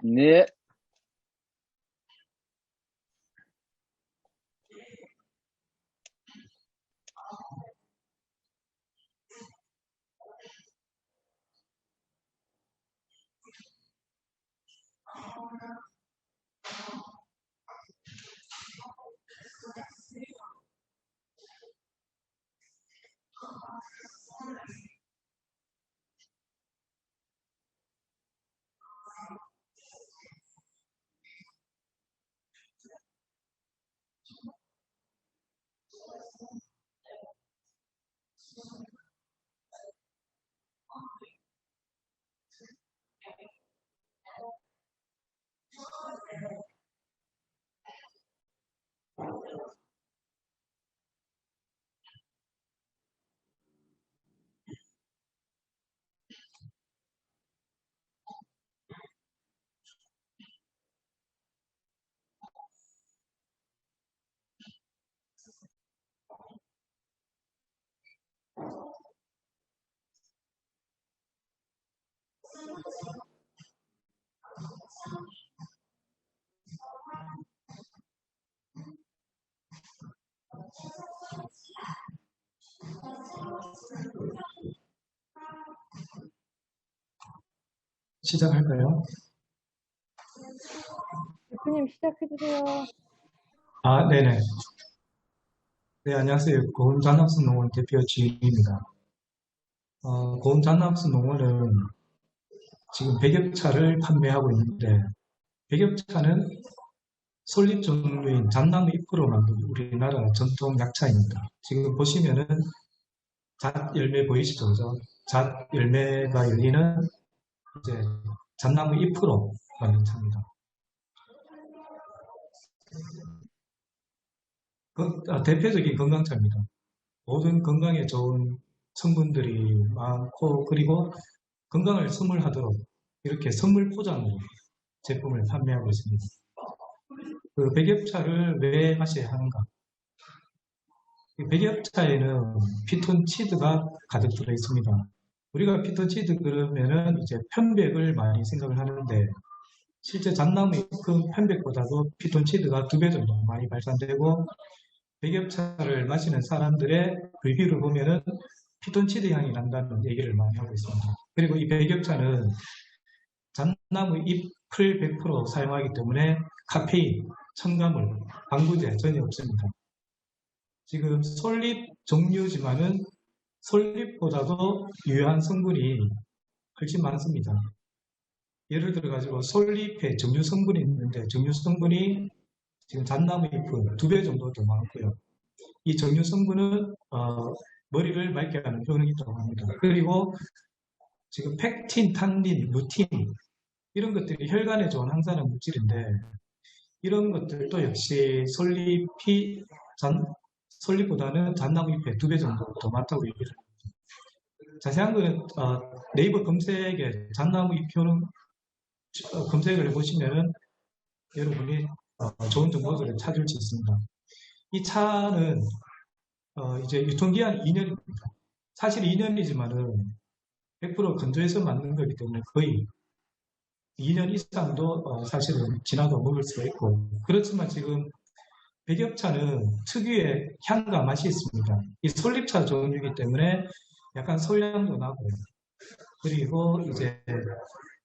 네. 시작할까요? 대표님 시작해주세요. 아, 네네. 네, 안녕하세요. 고운 잔학수 농원 대표 지인입니다. 어, 고운 잔학수 농원은 지금 100여 차를 판매하고 있는데 100여 차는 솔잎 종류인 잣나무 잎으로 만든 우리나라 전통 약차입니다. 지금 보시면은 잣 열매 보이시죠? 그죠? 잣 열매가 열리는 이제 잣나무 잎으로 만든 차입니다. 그, 아, 대표적인 건강차입니다. 모든 건강에 좋은 성분들이 많고 그리고 건강을 선물하도록 이렇게 선물 포장으로 제품을 판매하고 있습니다. 그 백엽차를 왜 마셔야 하는가? 이 백엽차에는 피톤치드가 가득 들어 있습니다. 우리가 피톤치드 그러면은 이제 편백을 많이 생각을 하는데 실제 잣나무 잎그 편백보다도 피톤치드가 두 배 정도 많이 발산되고 백엽차를 마시는 사람들의 리뷰를 보면은 피톤치드 향이 난다는 얘기를 많이 하고 있습니다. 그리고 이 백엽차는 잣나무 잎을 100% 사용하기 때문에 카페인, 첨가물, 방부제 전혀 없습니다. 지금 솔잎 종류지만은 솔잎보다도 유효한 성분이 훨씬 많습니다. 예를 들어 가지고 솔잎에 정류 성분이 있는데 정류 성분이 지금 잣나무 잎은 두 배 정도 더 많고요. 이 정류 성분은 어, 머리를 맑게 하는 효능이 있다고 합니다. 그리고 지금 팩틴, 탄닌, 루틴 이런 것들이 혈관에 좋은 항산화 물질인데 이런 것들도 역시 솔잎이 잔, 솔잎보다는 잣나무 잎에 두 배 정도 더 많다고 얘기를 합니다. 자세한 거는 어, 네이버 검색에 잣나무 잎 효능 어, 검색을 해보시면은 여러분이 어, 좋은 정보들을 찾을 수 있습니다. 이 차는 어, 이제 유통기한 2년입니다. 사실 2년이지만은 100% 건조해서 만든 거기 때문에 거의 2년 이상도 어, 사실은 지나도 먹을 수가 있고 그렇지만 지금 백엽차는 특유의 향과 맛이 있습니다. 이 솔잎차 종류이기 때문에 약간 솔향도 나고 그리고 이제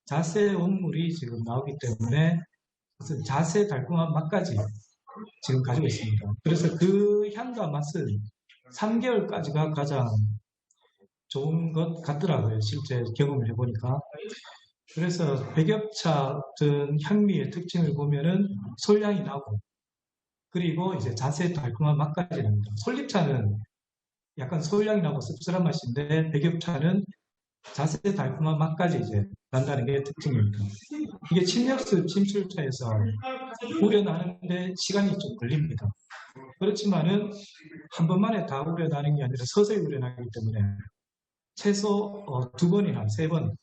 자세 원물이 지금 나오기 때문에 무슨 자세 달콤한 맛까지 지금 가지고 있습니다. 그래서 그 향과 맛은 3개월까지가 가장 좋은 것 같더라고요. 실제 경험을 해보니까. 그래서 백엽차 등 향미의 특징을 보면은 솔향이 나고 그리고 이제 자세 달콤한 맛까지 납니다. 솔잎차는 약간 나고 씁쓸한 맛인데 백엽차는 자세 달콤한 맛까지 이제 난다는 게 특징입니다. 이게 침략수 침출차에서 우려나는데 시간이 좀 걸립니다. 그렇지만은 한 번만에 다 우려나는 게 아니라 서서히 우려나기 때문에 최소 어, 두 번이나 세 번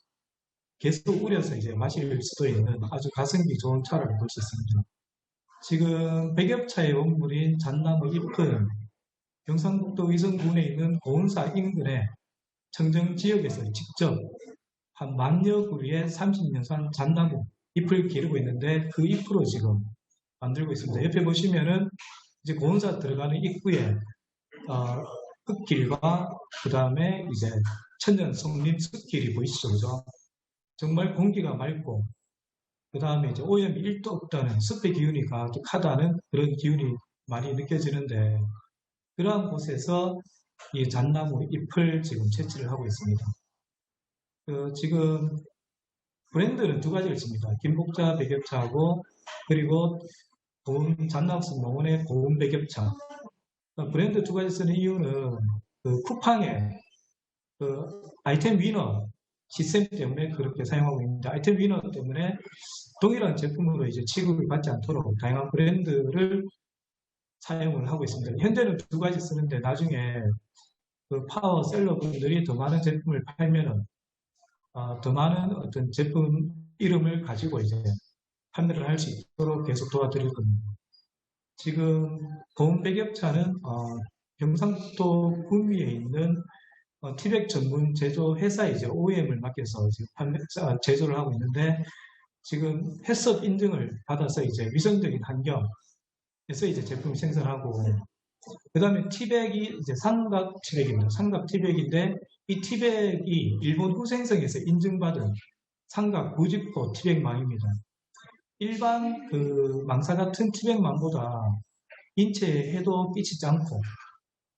계속 우려서 이제 마실 수도 있는 아주 가성비 좋은 차라고 볼 수 있습니다. 지금 백엽차의 원물인 잣나무 잎은 경상북도 위성군에 있는 고운사 인근의 청정 지역에서 직접 한 만여 그루의 30년산 잣나무 잎을 기르고 있는데 그 잎으로 지금 만들고 있습니다. 옆에 보시면은 이제 고온사 들어가는 입구에 어, 흙길과 그 다음에 이제 천연 성림 숲길이 보이시죠, 그죠? 정말 공기가 맑고 그 다음에 이제 오염이 1도 없다는 습의 기운이 가득하다는 그런 기운이 많이 느껴지는데 그러한 곳에서 이 잣나무 잎을 지금 채취를 하고 있습니다. 그 지금 브랜드는 두 가지를 씁니다. 김복자 백엽차하고 그리고 고운 잣나무 농원의 고운 백엽차. 어, 브랜드 두 가지 쓰는 이유는 그 쿠팡에 그 아이템 위너 시스템 때문에 그렇게 사용하고 있는데 아이템 위너 때문에 동일한 제품으로 이제 취급을 받지 않도록 다양한 브랜드를 사용을 하고 있습니다. 현재는 두 가지 쓰는데 나중에 그 파워 셀러분들이 더 많은 제품을 팔면은 어, 더 많은 어떤 제품 이름을 가지고 이제 판매를 할 수 있도록 계속 도와드릴 겁니다. 지금 보험 백엽차는 어, 경상도 구미에 있는 어, 티백 전문 제조 회사 이제 OEM을 맡겨서 지금 판매, 아, 제조를 하고 있는데 지금 해썹 인증을 받아서 이제 위생적인 환경에서 이제 제품 생산하고 그 다음에 티백이 이제 삼각 티백입니다. 삼각 티백인데 이 티백이 일본 후생성에서 인증받은 삼각 무집고 티백망입니다. 일반 그 망사 같은 티백망보다 인체에 해도 끼치지 않고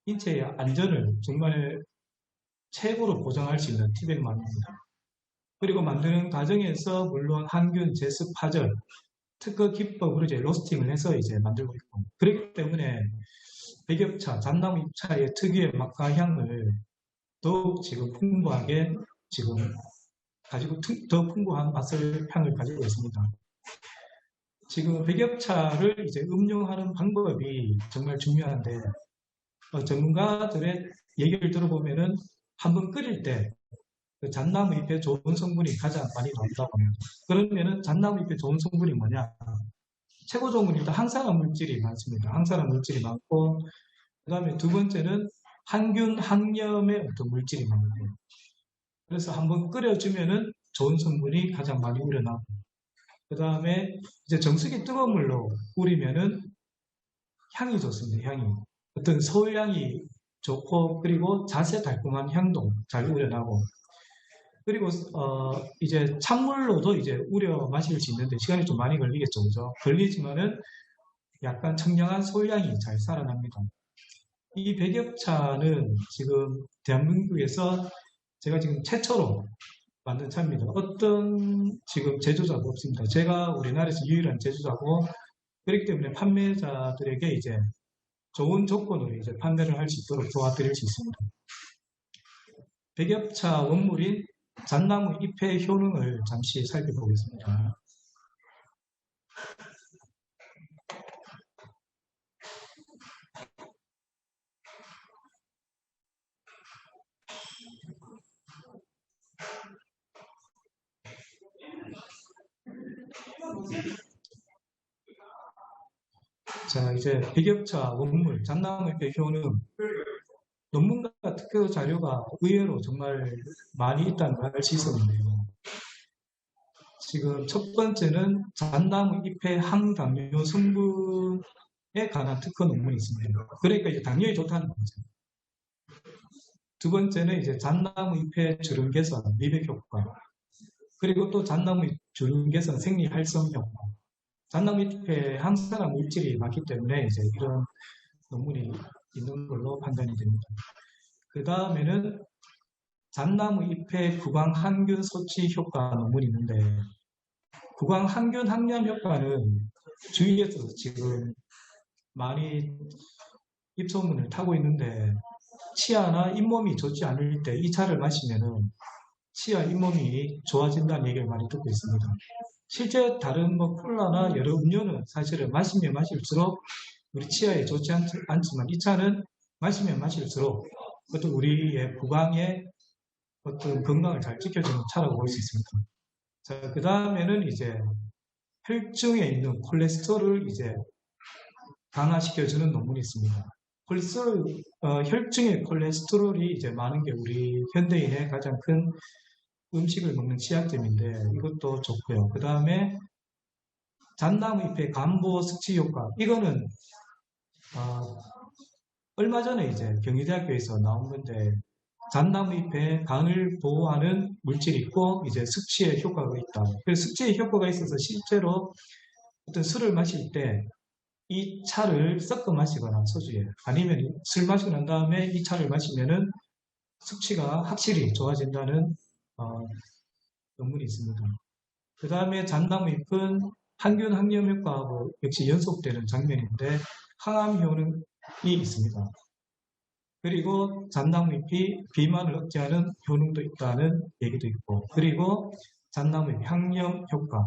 인체의 안전을 정말 최고로 보장할 수 있는 티백망입니다. 그리고 만드는 과정에서 물론 항균, 제습, 파절, 특허 기법으로 이제 로스팅을 해서 이제 만들고 있고 그렇기 때문에 백엽차, 잣나무 잎차의 특유의 맛과 향을 더욱 지금 풍부하게 지금 가지고 더 풍부한 맛을 향을 가지고 있습니다. 지금 백엽차를 이제 음용하는 방법이 정말 중요한데 어, 전문가들의 얘기를 들어보면은 한번 끓일 때 그 잣나무 잎에 좋은 성분이 가장 많이 나온다고 합니다. 그러면은 잣나무 잎에 좋은 성분이 뭐냐? 최고 좋은 건 일단 항산화 물질이 많습니다. 항산화 물질이 많고 그 다음에 두 번째는 항균, 항염의 어떤 물질이 많아요. 그래서 한번 끓여주면은 좋은 성분이 가장 많이 우러나고 그 다음에 이제 정수기 뜨거운 물로 우리면은 향이 좋습니다. 향이 어떤 서울향이 좋고 그리고 자세 달콤한 향도 잘 우려나고 그리고 어 이제 찬물로도 이제 우려 마실 수 있는데 시간이 좀 많이 걸리겠죠, 그죠? 걸리지만은 약간 청량한 소향이 잘 살아납니다. 이 백엽차는 지금 대한민국에서 제가 지금 최초로 만든 차입니다. 어떤 지금 제조자가 없습니다. 제가 우리나라에서 유일한 제조자고 그렇기 때문에 판매자들에게 이제 좋은 조건으로 이제 판매를 할 수 있도록 도와드릴 수 있습니다. 백엽차 원물인 잣나무 잎의 효능을 잠시 살펴보겠습니다. 자, 이제 백엽차 원물, 잎의 효능 논문과 특허 자료가 의외로 정말 많이 있다는 걸 알 수 있었는데요. 지금 첫 번째는 잣나무 잎의 항당뇨 성분에 관한 특허 논문이 있습니다. 그러니까 이제 당뇨에 좋다는 거죠. 두 번째는 이제 잣나무 잎의 주름 개선, 미백 효과. 그리고 또 잣나무 주름 개선 생리 활성 효과. 잣나무 잎에 항산화 물질이 많기 때문에 이제 이런 논문이 있는 걸로 판단이 됩니다. 그 다음에는 잣나무 잎의 구강 항균 소치 효과 논문이 있는데 구강 항균 항염 효과는 주위에서 지금 많이 입소문을 타고 있는데 치아나 잇몸이 좋지 않을 때 이 차를 마시면은 치아 잇몸이 좋아진다는 얘기를 많이 듣고 있습니다. 실제 다른 뭐 콜라나 여러 음료는 사실은 마시면 마실수록 우리 치아에 좋지 않, 않지만 이 차는 마시면 마실수록 어떤 우리의 구강의 어떤 건강을 잘 지켜주는 차라고 볼 수 있습니다. 자, 그 다음에는 이제 혈중에 있는 콜레스테롤을 이제 강화시켜주는 논문이 있습니다. 콜레스테롤, 어, 혈중의 콜레스테롤이 이제 많은 게 우리 현대인의 가장 큰 음식을 먹는 취약점인데 이것도 좋고요. 그 다음에 잣나무 잎의 간보 습치 효과. 이거는 아, 얼마 전에 이제 경희대학교에서 나온 건데 잣나무 잎에 간을 보호하는 물질이 있고 이제 습치에 효과가 있다. 그래서 습치에 효과가 있어서 실제로 어떤 술을 마실 때 이 차를 섞어 마시거나 소주에 아니면 술 마시고 난 다음에 이 차를 마시면은 숙취가 확실히 좋아진다는 어, 논문이 있습니다. 그 다음에 잣나무 잎은 항균 항염 효과하고 역시 연속되는 장면인데 항암 효능이 있습니다. 그리고 잣나무 잎이 비만을 억제하는 효능도 있다는 얘기도 있고 그리고 잣나무 잎 향염 효과,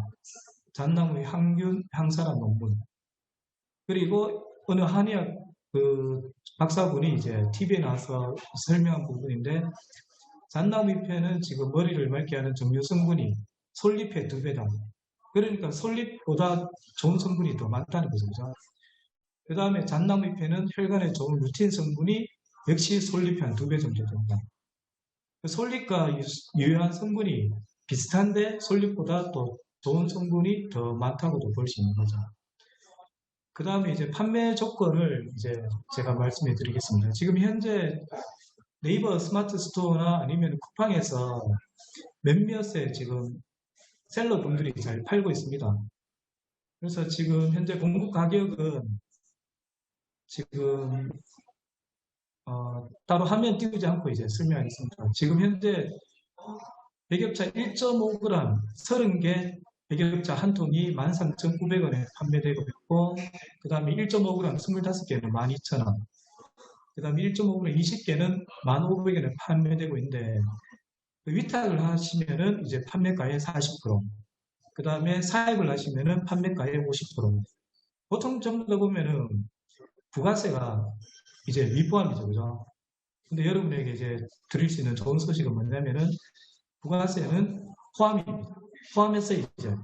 잣나무의 항균 항산화 논문 그리고 어느 한의학 그 박사분이 이제 TV에 나와서 설명한 부분인데 잣나무 잎에는 지금 머리를 맑게 하는 정류 성분이 솔잎의 두 배다. 그러니까 솔잎보다 좋은 성분이 더 많다는 거죠. 그 다음에 잣나무 잎에는 혈관에 좋은 루틴 성분이 역시 솔잎의 한 두 배 정도 된다. 그 솔잎과 유- 유효한 성분이 비슷한데 솔잎보다 또 좋은 성분이 더 많다고도 볼 수 있는 거죠. 그 다음에 이제 판매 조건을 이제 제가 말씀해 드리겠습니다. 지금 현재 네이버 스마트 스토어나 아니면 쿠팡에서 몇몇의 지금 셀러 분들이 잘 팔고 있습니다. 그래서 지금 현재 공급 가격은 지금 어, 따로 화면 띄우지 않고 이제 설명하겠습니다. 지금 현재 백엽차 1.5g 30개 백엽차 한 통이 13,900원에 판매되고 있고 그 다음에 1.5g 25개는 12,000원 그 다음에 1.5g 20개는 1,500원에 판매되고 있는데 그 위탁을 하시면은 이제 판매가의 40%, 그 다음에 사입을 하시면은 판매가의 50%. 보통 다 보면은 부가세가 이제 미포함이죠, 그죠? 근데 여러분에게 이제 드릴 수 있는 좋은 소식은 뭐냐면은 부가세는 포함입니다. 포함해서 이제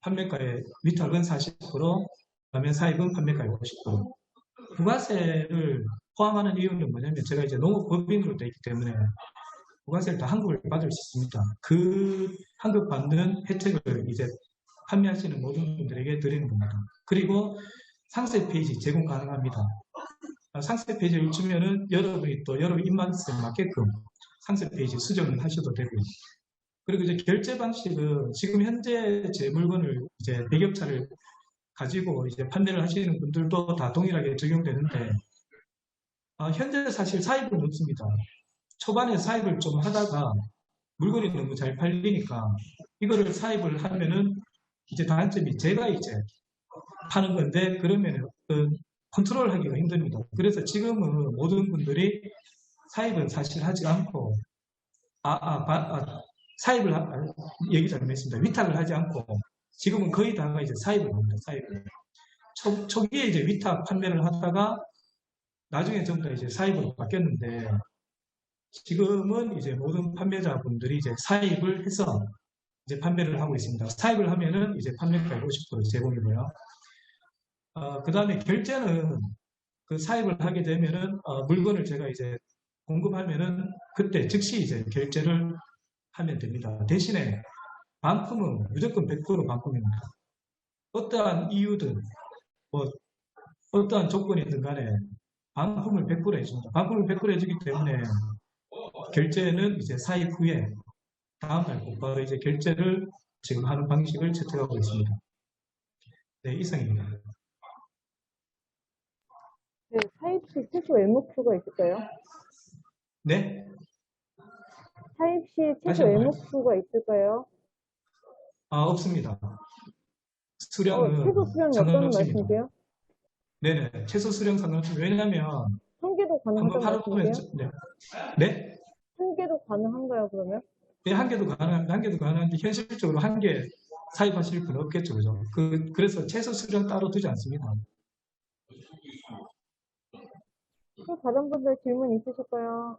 판매가의 위탁은 40%, 그다음에 사입은 판매가의 50%. 부가세를 포함하는 이유는 뭐냐면 제가 이제 농업법인으로 되어 있기 때문에 부가세를 다 환급을 받을 수 있습니다. 그 환급 받는 혜택을 이제 판매하시는 모든 분들에게 드리는 겁니다. 그리고 상세 페이지 제공 가능합니다. 아, 상세 페이지를 주면은 여러분이 또 여러분 입맛에 맞게끔 상세 페이지 수정을 하셔도 되고요. 그리고 이제 결제 방식은 지금 현재 제 물건을 이제 백엽차를 가지고 이제 판매를 하시는 분들도 다 동일하게 적용되는데 아, 현재 사실 사입은 없습니다. 초반에 사입을 좀 하다가 물건이 너무 잘 팔리니까 이거를 사입을 하면은 이제 단점이 제가 이제 파는 건데 그러면은 어떤 컨트롤 하기가 힘듭니다. 그래서 지금은 모든 분들이 사입은 사실 하지 않고 아, 아, 바- 아, 사입을 하, 아, 얘기 잘못했습니다. 위탁을 하지 않고 지금은 거의 다가 이제 사입을 합니다. 사입을. 초, 초기에 이제 위탁 판매를 하다가 나중에 전부 다 이제 사입으로 바뀌었는데 지금은 이제 모든 판매자분들이 이제 사입을 해서 이제 판매를 하고 있습니다. 사입을 하면은 이제 판매가 50% 제공이고요. 어, 그 다음에 결제는 그 사입을 하게 되면은 어, 물건을 제가 이제 공급하면은 그때 즉시 이제 결제를 하면 됩니다. 대신에 반품은 무조건 100% 반품입니다. 어떠한 이유든 뭐 어떠한 조건이든 간에 반품을 100% 해줍니다. 반품을 100% 해주기 때문에 결제는 이제 사입 후에 다음날 곧바로 이제 결제를 지금 하는 방식을 채택하고 있습니다. 네, 이상입니다. 네, 타입 시 최소 외목수가 있을까요? 네, 타입 시 다시 최소 외목수가 있을까요? 아, 없습니다. 어, 수량은 최소 수량이 어떤. 말씀이세요? 네네, 최소 수량 상관없습니다. 왜냐하면 한 개도 한번 가능하다는 팔아보면 말씀이세요? 네, 네, 한 개도 가능한가요, 그러면? 네, 한 개도 가능한데 한 개도 가능한데 현실적으로 한 개 사입하실 분은 없겠죠, 그죠? 그 그래서 최소 수량 따로 두지 않습니다. 또 다른 분들 질문 있으실까요?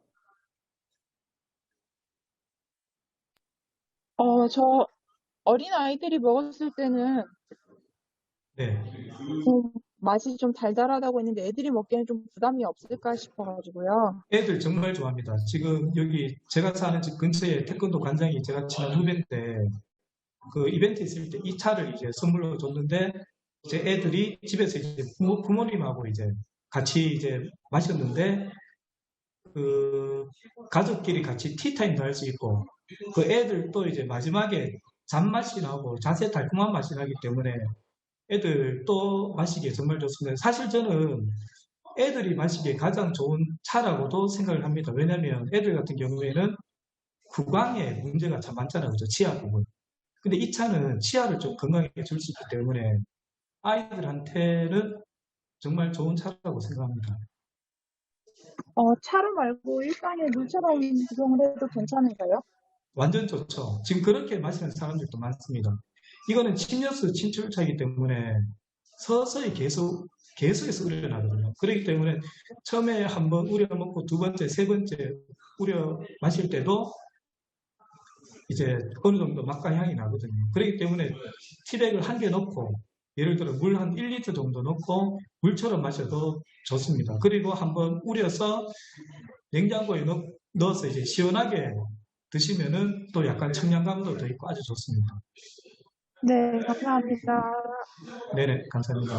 어, 저 어린 아이들이 먹었을 때는 네, 좀 맛이 좀 달달하다고 했는데 애들이 먹기에는 좀 부담이 없을까 싶어가지고요. 애들 정말 좋아합니다. 지금 여기 제가 사는 집 근처에 태권도 관장이 제가 친한 후배인데 그 이벤트 있을 때 이 차를 이제 선물로 줬는데 이제 애들이 집에서 이제 부모, 부모님하고 이제 같이 이제 마셨는데 그 가족끼리 같이 티타임도 할 수 있고 그 애들 또 이제 마지막에 잔맛이 나고 자세 달콤한 맛이 나기 때문에 애들 또 마시기에 정말 좋습니다. 사실 저는 애들이 마시기에 가장 좋은 차라고도 생각을 합니다. 왜냐하면 애들 같은 경우에는 구강에 문제가 참 많잖아요. 그죠? 치아 부분. 근데 이 차는 치아를 좀 건강하게 줄 수 있기 때문에 아이들한테는 정말 좋은 차라고 생각합니다. 어, 차로 말고 일반의 물처럼 구성을 해도 괜찮은가요? 완전 좋죠. 지금 그렇게 마시는 사람들도 많습니다. 이거는 침여수 침출차이기 때문에 서서히 계속 계속해서 우려나거든요. 그렇기 때문에 처음에 한 번 우려 먹고 두 번째, 세 번째 우려 마실 때도 이제 어느 정도 맛과 향이 나거든요. 그렇기 때문에 티백을 한 개 넣고 예를 들어 물 한 1리터 정도 넣고 물처럼 마셔도 좋습니다. 그리고 한번 우려서 냉장고에 넣, 넣어서 이제 시원하게 드시면은 또 약간 청량감도 더 있고 아주 좋습니다. 네, 감사합니다. 네네, 감사합니다.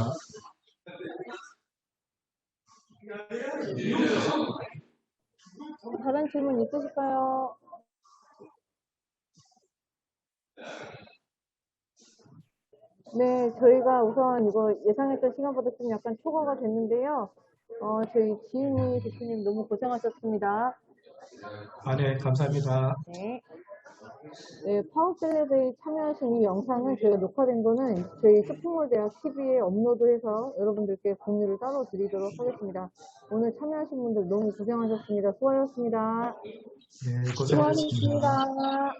다른 질문 있으실까요? 네, 저희가 우선 이거 예상했던 시간보다 좀 약간 초과가 됐는데요. 어, 저희 지은이 대표님 너무 고생하셨습니다. 아, 네, 감사합니다. 네. 네, 파워셀레드에 참여하신 이 영상은 저희가 녹화된 거는 저희 쇼핑몰 대학 TV에 업로드해서 여러분들께 공유를 따로 드리도록 하겠습니다. 오늘 참여하신 분들 너무 고생하셨습니다. 수고하셨습니다. 네, 고생하셨습니다. 수고하셨습니다.